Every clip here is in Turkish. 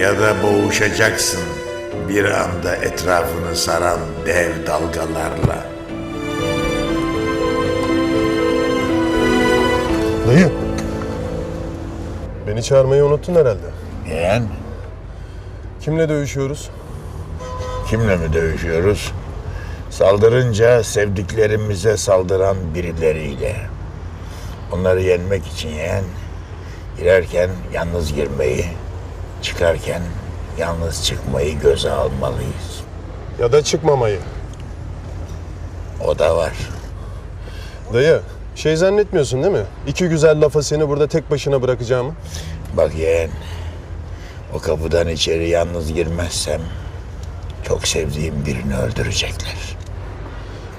ya da boğuşacaksın bir anda etrafını saran dev dalgalarla. Dayı. Beni çağırmayı unuttun herhalde. Yeğen, Kimle dövüşüyoruz? kimle mi dövüşüyoruz? Saldırınca sevdiklerimize saldıran birileriyle. Onları yenmek için yeğen, girerken yalnız girmeyi, çıkarken yalnız çıkmayı göze almalıyız. Ya da çıkmamayı. O da var. Dayı, şey zannetmiyorsun değil mi? İki güzel lafa seni burada tek başına bırakacağımı. Bak yeğen, o kapıdan içeri yalnız girmezsem çok sevdiğim birini öldürecekler.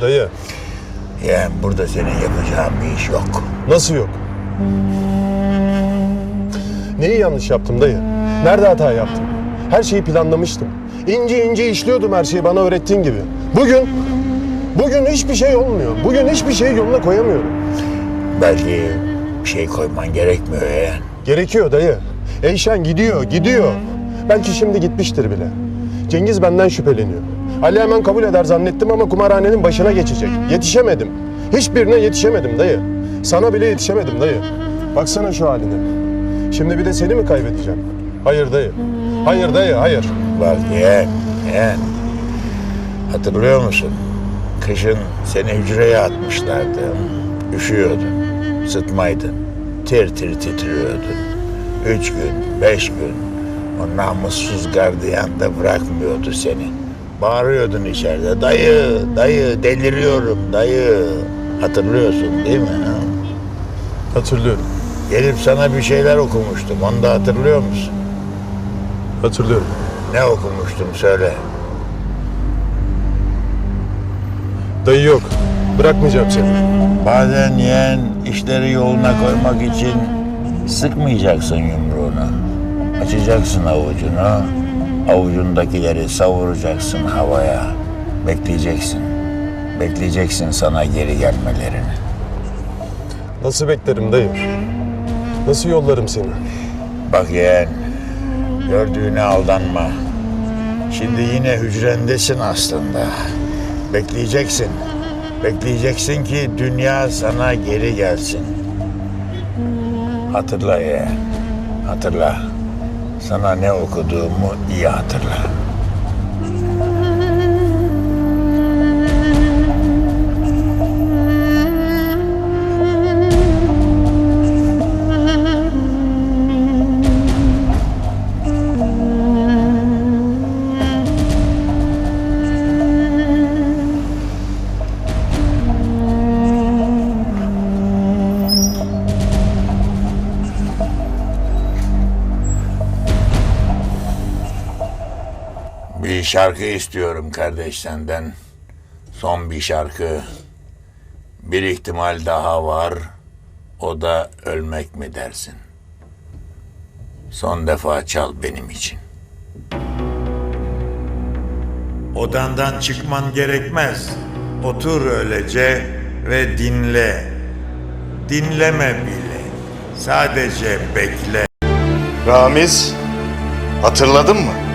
Dayı, Yeğen burada senin yapacağın bir iş yok. nasıl yok? Neyi yanlış yaptım dayı? Nerede hata yaptım? Her şeyi planlamıştım. İnce ince işliyordum her şeyi bana öğrettiğin gibi. Bugün, bugün hiçbir şey olmuyor. Bugün hiçbir şeyi yoluna koyamıyorum. Belki bir şey koyman gerekmiyor yeğen. Gerekiyor dayı. Eyşan gidiyor, gidiyor. Belki şimdi gitmiştir bile. Cengiz benden şüpheleniyor. Ali hemen kabul eder zannettim ama kumarhanenin başına geçecek. Yetişemedim. Hiçbirine yetişemedim dayı. Sana bile yetişemedim dayı. Baksana şu haline. Şimdi bir de seni mi kaybedeceğim? Hayır dayı. Hayır dayı, hayır. Bak yeğen, yeğen. Hatırlıyor musun? Kışın seni hücreye atmışlardı. Üşüyordun, sıtmaydın. Tir tir titriyordun. Üç gün, beş gün o namussuz gardiyan da bırakmıyordu seni. Bağırıyordun içeride. Dayı, dayı, deliriyorum dayı. Hatırlıyorsun değil mi? ha? Hatırlıyorum. Gelip sana bir şeyler okumuştum. Onu da hatırlıyor musun? Hatırlıyorum. Ne okumuştum söyle. Dayı yok. Bırakmayacağım seni. Bazen yeğen işleri yoluna koymak için sıkmayacaksın yumruğunu. Açacaksın avucunu, avucundakileri savuracaksın havaya. Bekleyeceksin. Bekleyeceksin sana geri gelmelerini. Nasıl beklerim dayı? Nasıl yollarım seni? Bak yeğen, gördüğüne aldanma. Şimdi yine hücrendesin aslında. Bekleyeceksin. Bekleyeceksin ki dünya sana geri gelsin. Hatırla yeğen, hatırla. Sana ne okuduğumu iyi hatırla. Şarkı istiyorum kardeş senden. Son bir şarkı. Bir ihtimal daha var. O da ölmek mi dersin? Son defa çal benim için. Odandan çıkman gerekmez. Otur öylece ve dinle. Dinleme bile. Sadece bekle. Ramiz, hatırladın mı?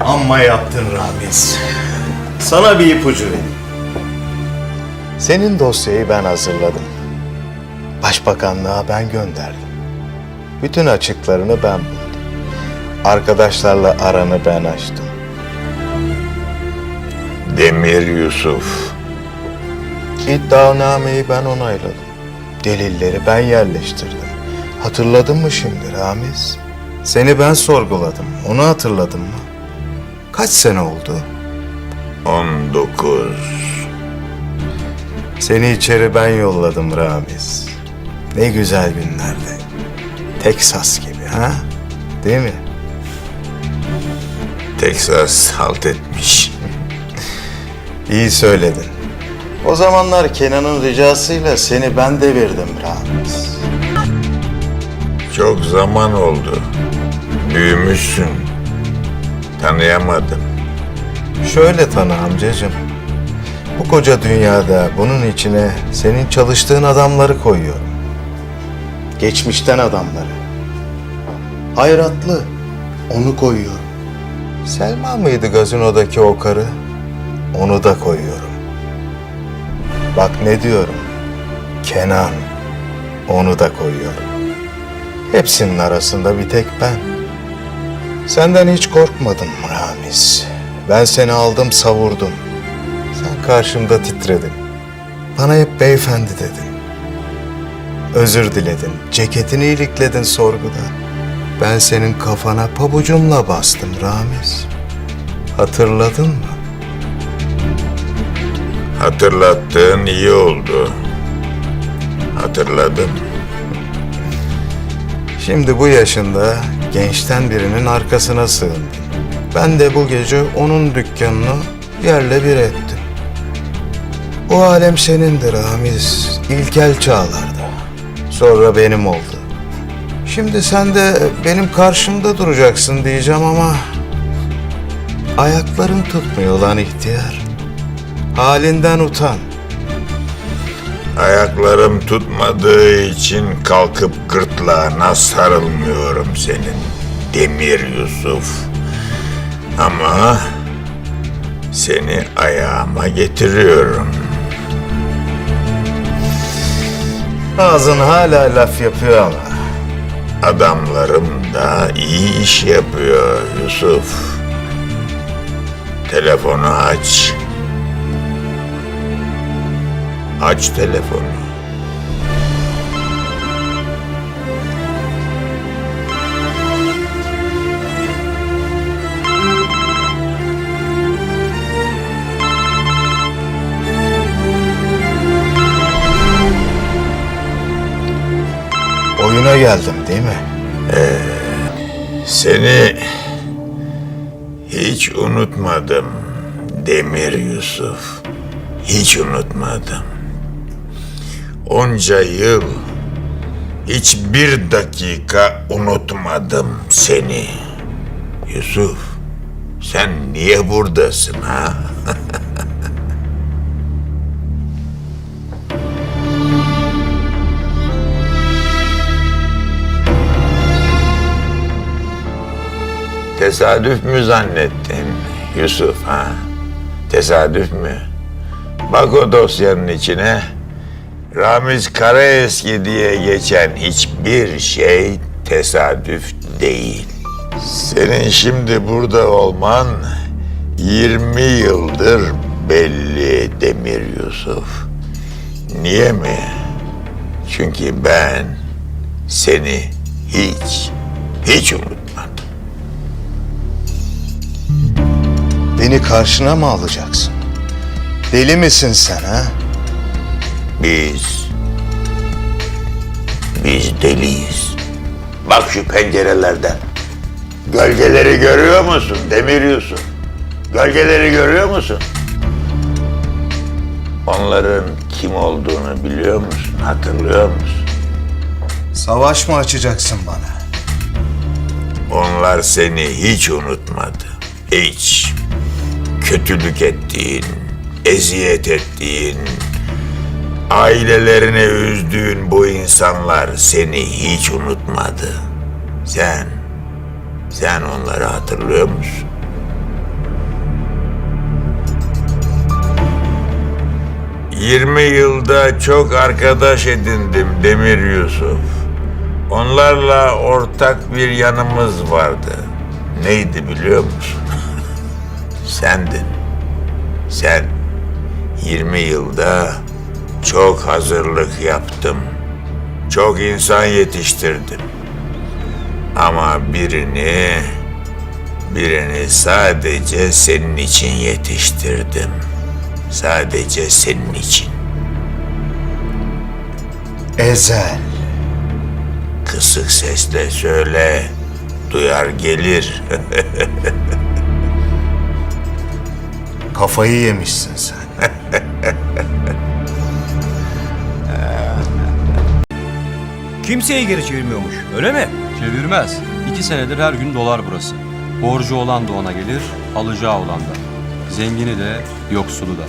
Amma yaptın Ramiz. Sana bir ipucu vereyim. Senin dosyayı ben hazırladım. Başbakanlığa ben gönderdim. Bütün açıklarını ben buldum. Arkadaşlarla aranı ben açtım. Demir Yusuf. İddianameyi ben onayladım. Delilleri ben yerleştirdim. Hatırladın mı şimdi Ramiz? Seni ben sorguladım. Onu hatırladın mı? Kaç sene oldu? 19. Seni içeri ben yolladım Ramiz. Ne güzel günlerdi. Teksas gibi ha? Değil mi? Texas halt etmiş. İyi söyledin. O zamanlar Kenan'ın ricasıyla seni ben devirdim Ramiz. Çok zaman oldu. Büyümüşsün. Tanıyamadım. Şöyle tanı amcacığım. Bu koca dünyada bunun içine senin çalıştığın adamları koyuyorum. Geçmişten adamları. Hayratlı. Onu koyuyorum. Selma mıydı gazinodaki o karı? Onu da koyuyorum. Bak ne diyorum. Kenan. Onu da koyuyorum. Hepsinin arasında bir tek ben. Senden hiç korkmadım Ramiz. Ben seni aldım savurdum. Sen karşımda titredin. Bana hep beyefendi dedin. Özür diledin. Ceketini ilikledin sorguda. Ben senin kafana pabucumla bastım Ramiz. Hatırladın mı? Hatırlattığın iyi oldu. Hatırladım. Şimdi bu yaşında gençten birinin arkasına sığındın. Ben de bu gece onun dükkanını yerle bir ettim. O alem senindir Ramiz. İlkel çağlarda. Sonra benim oldu. Şimdi sen de benim karşımda duracaksın diyeceğim ama... Ayakların tutmuyor lan ihtiyar. Halinden utan. Ayaklarım tutmadığı için kalkıp gırtlağına sarılmıyorum senin. Demir Yusuf. Ama seni ayağıma getiriyorum. Ağzın hala laf yapıyor ama. Adamlarım da iyi iş yapıyor Yusuf. Telefonu aç. Aç telefonu. Oyuna geldim değil mi? Seni hiç unutmadım Demir Yusuf. Hiç unutmadım. Onca yıl hiçbir dakika unutmadım seni. Yusuf, sen niye buradasın ha? Tesadüf mü zannettin Yusuf ha? Tesadüf mü? Bak o dosyanın içine. Ramiz Karaeski diye geçen hiçbir şey tesadüf değil. Senin şimdi burada olman 20 yıldır belli Demir Yusuf. Niye mi? Çünkü ben seni hiç, hiç unutmadım. Beni karşına mı alacaksın? Deli misin sen ha? Biz... Biz deliyiz. Bak şu pencerelerden. Gölgeleri görüyor musun Demir Yusuf? Gölgeleri görüyor musun? Onların kim olduğunu biliyor musun? Hatırlıyor musun? Savaş mı açacaksın bana? Onlar seni hiç unutmadı. Hiç. Kötülük ettiğin, eziyet ettiğin, ailelerini üzdüğün bu insanlar seni hiç unutmadı. Sen, sen onları hatırlıyor musun? Yirmi yılda çok arkadaş edindim Demir Yusuf. Onlarla ortak bir yanımız vardı. Neydi biliyor musun? Sendin. Sen 20 yılda çok hazırlık yaptım. Çok insan yetiştirdim. Ama birini birini sadece senin için yetiştirdim. Sadece senin için. Ezel. Kısık sesle söyle. Duyar gelir. Kafayı yemişsin sen. Kimseyi geri çevirmiyormuş, öyle mi? Çevirmez. İki senedir her gün dolar burası. Borcu olan da ona gelir, alacağı olan da. Zengini de, yoksulu da.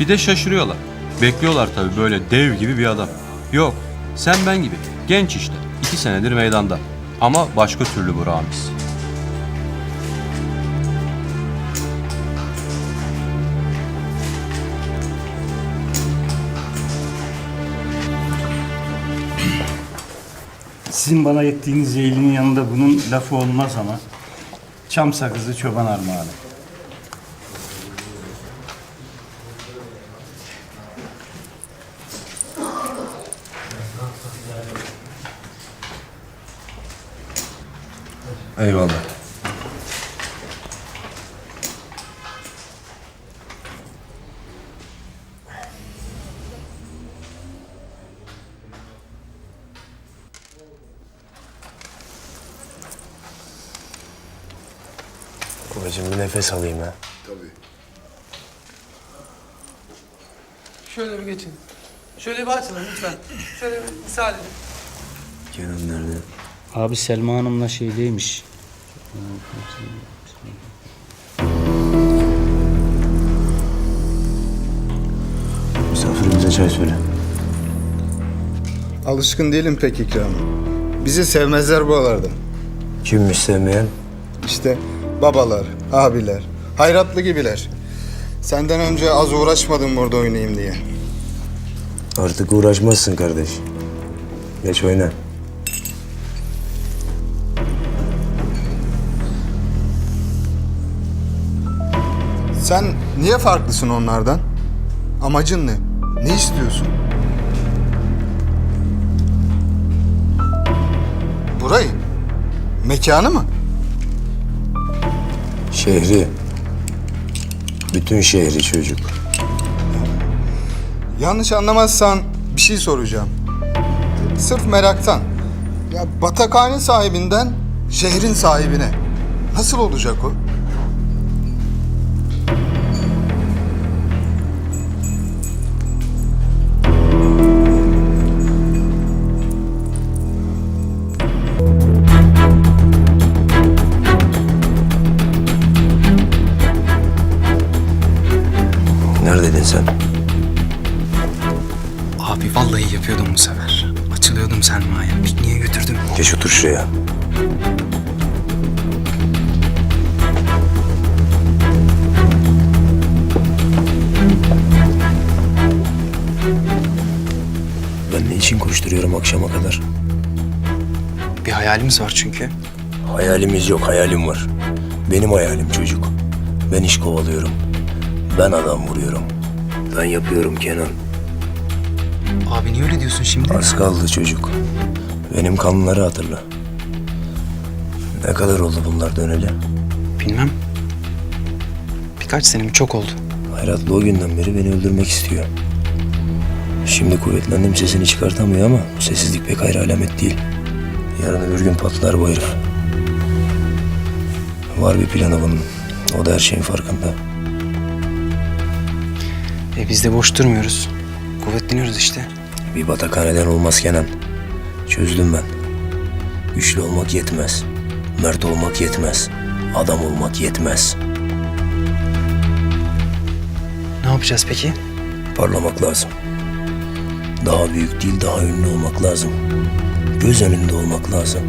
Bir de şaşırıyorlar. Bekliyorlar tabii böyle dev gibi bir adam. Yok, sen ben gibi. Genç işte. iki senedir meydanda. Ama başka türlü bu Sizin bana ettiğiniz yeğlinin yanında bunun lafı olmaz ama çam sakızı çoban armağanı. Nefes alayım ha. Şöyle bir geçin. Şöyle bir açılın lütfen. Şöyle bir müsaade edin. Kenan nerede? Abi Selma Hanım'la şeydeymiş. Misafirimize çay söyle. Alışkın değilim pek ikrama. Bizi sevmezler buralarda. Kimmiş sevmeyen? İşte babalar, abiler, hayratlı gibiler. Senden önce az uğraşmadım burada oynayayım diye. Artık uğraşmazsın kardeş. Geç oyna. Sen niye farklısın onlardan? Amacın ne? Ne istiyorsun? Burayı? Mekanı mı? Şehri. Bütün şehri çocuk. Yanlış anlamazsan bir şey soracağım. Sırf meraktan. Ya batakhane sahibinden şehrin sahibine. Nasıl olacak o? Bir hayalimiz var çünkü. Hayalimiz yok, hayalim var. Benim hayalim çocuk. Ben iş kovalıyorum. Ben adam vuruyorum. Ben yapıyorum Kenan. Abi niye öyle diyorsun şimdi? Az kaldı çocuk. Benim kanlıları hatırla. Ne kadar oldu bunlar döneli? Bilmem. Birkaç senem çok oldu. Hayratlı o günden beri beni öldürmek istiyor. Şimdi kuvvetlendim sesini çıkartamıyor ama bu sessizlik pek hayır alamet değil. Yarın öbür gün patlar bu herif. Var bir planı bunun. O da her şeyin farkında. E biz de boş durmuyoruz. Kuvvetleniyoruz işte. Bir batakhaneden olmaz Kenan. Çözdüm ben. Güçlü olmak yetmez. Mert olmak yetmez. Adam olmak yetmez. Ne yapacağız peki? Parlamak lazım. Daha büyük değil, daha ünlü olmak lazım. Göz önünde olmak lazım.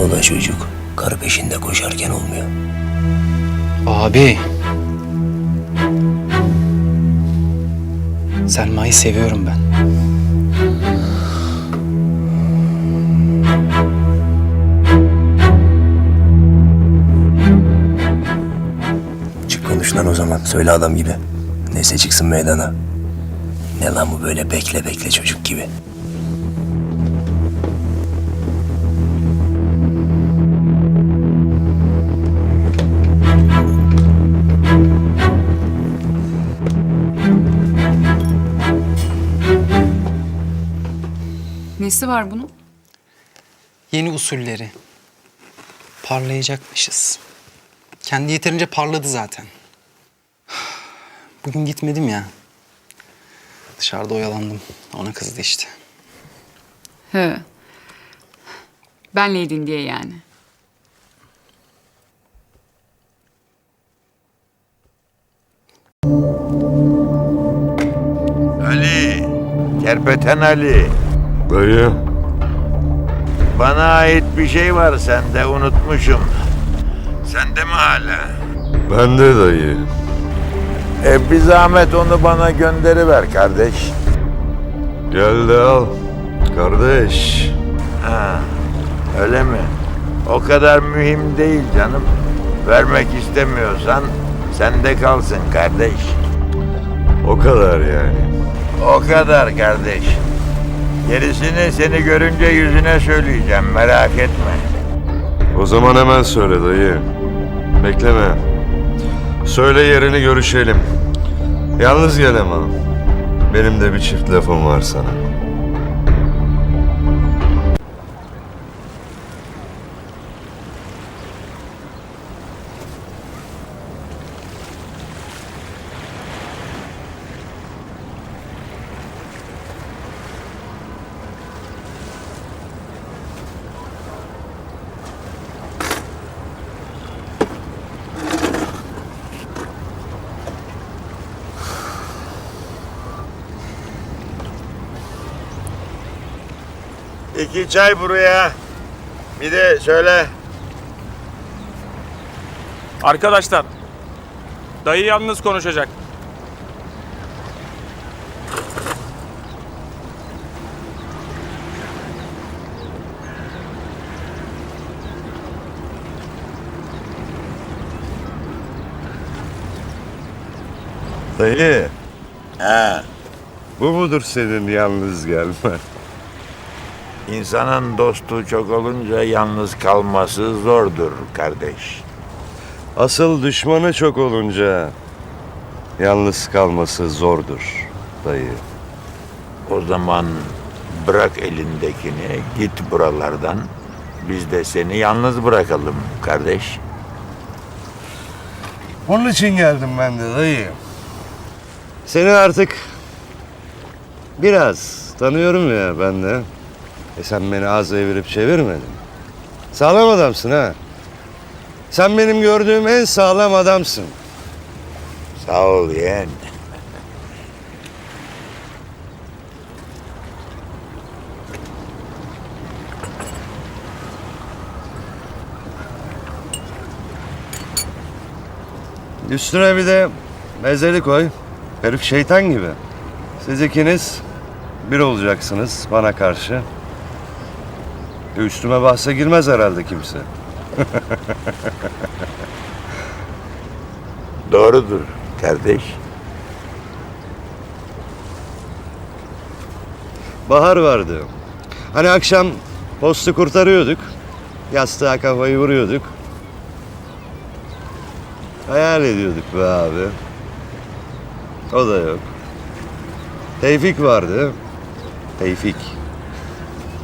O da çocuk. Kar peşinde koşarken olmuyor. Abi. Selma'yı seviyorum ben. Çık konuş lan o zaman. Söyle adam gibi. Neyse çıksın meydana. Ne lan bu böyle bekle bekle çocuk gibi. Nesi var bunun? Yeni usulleri. Parlayacakmışız. Kendi yeterince parladı zaten. Bugün gitmedim ya. Dışarıda oyalandım. Ona kızdı işte. He. Benleydin diye yani. Ali, Kerpeten Ali. Dayı. Bana ait bir şey var sende unutmuşum. Sende mi hala? Bende dayı. E bir zahmet onu bana gönderiver kardeş. Gel de al. Kardeş. Ha, öyle mi? O kadar mühim değil canım. Vermek istemiyorsan sende kalsın kardeş. O kadar yani. O kadar kardeş. Gerisini seni görünce yüzüne söyleyeceğim merak etme. O zaman hemen söyle dayı. Bekleme. Söyle yerini görüşelim. Yalnız gel ama. Benim de bir çift lafım var sana. İki çay buraya. Bir de söyle. Arkadaşlar, dayı yalnız konuşacak. Dayı, He, bu mudur senin yalnız gelme? İnsanın dostu çok olunca yalnız kalması zordur kardeş. Asıl düşmanı çok olunca yalnız kalması zordur dayı. O zaman bırak elindekini git buralardan. Biz de seni yalnız bırakalım kardeş. Onun için geldim ben de dayı. Seni artık biraz tanıyorum ya ben de. E sen beni az evirip çevirmedin. Sağlam adamsın ha. Sen benim gördüğüm en sağlam adamsın. Sağ ol yeğen. Üstüne bir de mezeli koy. Herif şeytan gibi. Siz ikiniz bir olacaksınız bana karşı. E Üstüme bahse girmez herhalde kimse. Doğrudur kardeş. Bahar vardı. Hani akşam postu kurtarıyorduk. Yastığa kafayı vuruyorduk. Hayal ediyorduk be abi. O da yok. Tevfik vardı. Tevfik.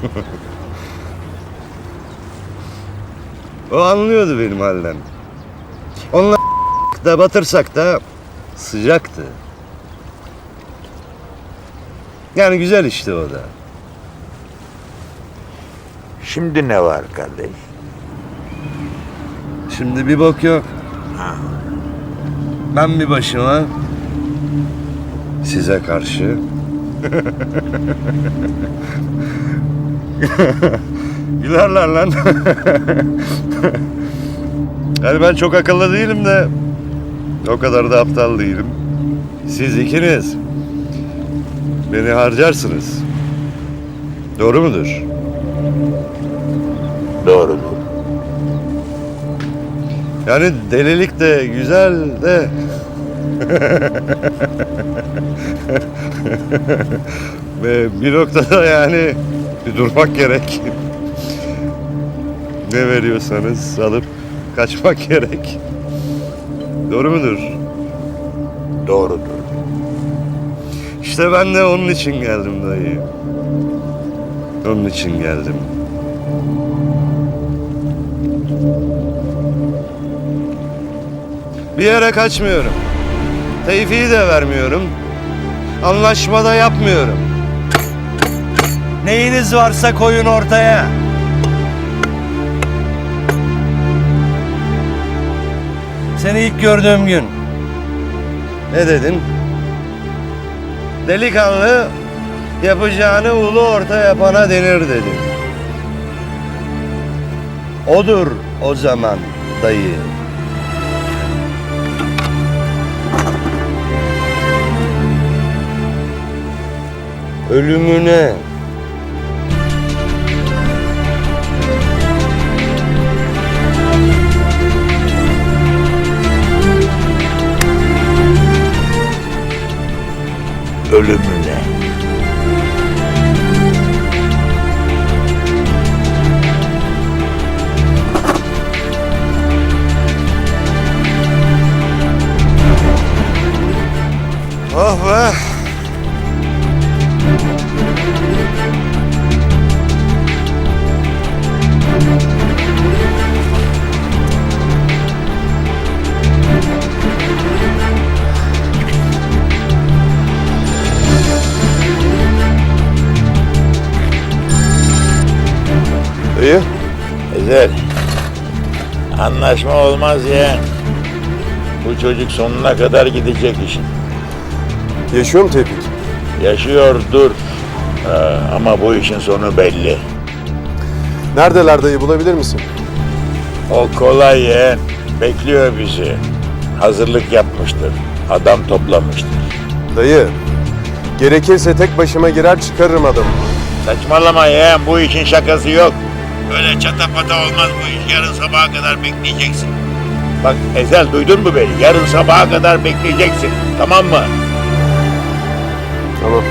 o anlıyordu benim halden. Onunla da batırsak da sıcaktı. Yani güzel işte o da. Şimdi ne var kardeş? Şimdi bir bok yok. Ben bir başıma size karşı Gülerler lan. yani ben çok akıllı değilim de o kadar da aptal değilim. Siz ikiniz beni harcarsınız. Doğru mudur? Doğrudur. Yani delilik de güzel de Ve bir noktada yani bir durmak gerek. Ne veriyorsanız alıp kaçmak gerek. Doğru mudur? Doğrudur. İşte ben de onun için geldim dayı. Onun için geldim. Bir yere kaçmıyorum. Teyfiyi de vermiyorum. Anlaşmada yapmıyorum. Neyiniz varsa koyun ortaya. Seni ilk gördüğüm gün. Ne dedin? Delikanlı yapacağını ulu orta yapana denir dedin. odur o zaman dayı. Ölümüne Ölümüne. Ezel. Anlaşma olmaz ya. Bu çocuk sonuna kadar gidecek işin. yaşıyor mu Tevfik? Yaşıyordur. Ee, ama bu işin sonu belli. Neredeler dayı bulabilir misin? O kolay yeğen. Bekliyor bizi. Hazırlık yapmıştır. Adam toplamıştır. Dayı, gerekirse tek başıma girer çıkarırım adamı. Saçmalama yeğen. Bu işin şakası yok. Öyle çatapata olmaz bu iş. Yarın sabaha kadar bekleyeceksin. Bak Ezel duydun mu beni? Yarın sabaha kadar bekleyeceksin. Tamam mı? Tamam.